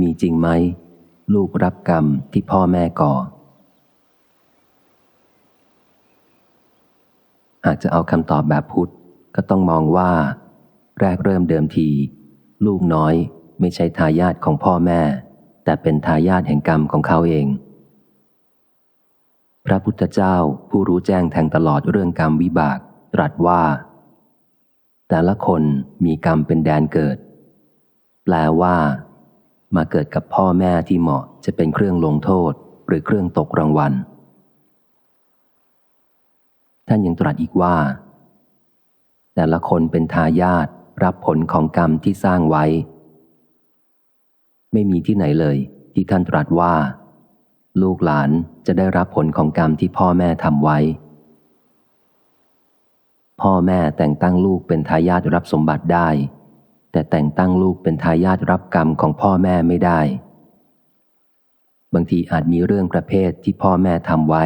มีจริงไหม ลูกรับกรรมที่พ่อแม่ก่อ หากจะเอาคำตอบแบบพุทธก็ต้องมองว่า แรกเริ่มเดิมที ลูกน้อยไม่ใช่ทายาทของพ่อแม่ แต่เป็นทายาทแห่งกรรมของเขาเอง พระพุทธเจ้าผู้รู้แจ้งแทงตลอดเรื่องกรรมวิบาก ตรัสว่า แต่ละคนมีกรรมเป็นแดนเกิด แปลว่า มาเกิดกับพ่อแม่ที่เหมาะจะเป็นเครื่องลงโทษหรือเครื่องตกรางวัล ท่านยังตรัสอีกว่า แต่ละคนเป็นทายาทรับผลของกรรมที่สร้างไว้ ไม่มีที่ไหนเลย ที่ท่านตรัสว่า ลูกหลานจะได้รับผลของกรรมที่พ่อแม่ทำไว้ พ่อแม่แต่งตั้งลูกเป็นทายาทรับสมบัติได้ แต่แต่งตั้งลูกเป็นทายาทรับกรรมของพ่อแม่ไม่ได้ บางทีอาจมีเรื่องประเภทที่พ่อแม่ทำไว้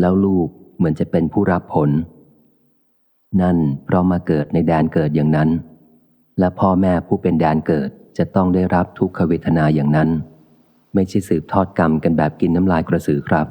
แล้วลูกเหมือนจะเป็นผู้รับผล นั่นเพราะมาเกิดในแดนเกิดอย่างนั้น และพ่อแม่ผู้เป็นแดนเกิดจะต้องได้รับทุกขเวทนาอย่างนั้น ไม่ใช่สืบทอดกรรมกันแบบกินน้ำลายกระสือครับ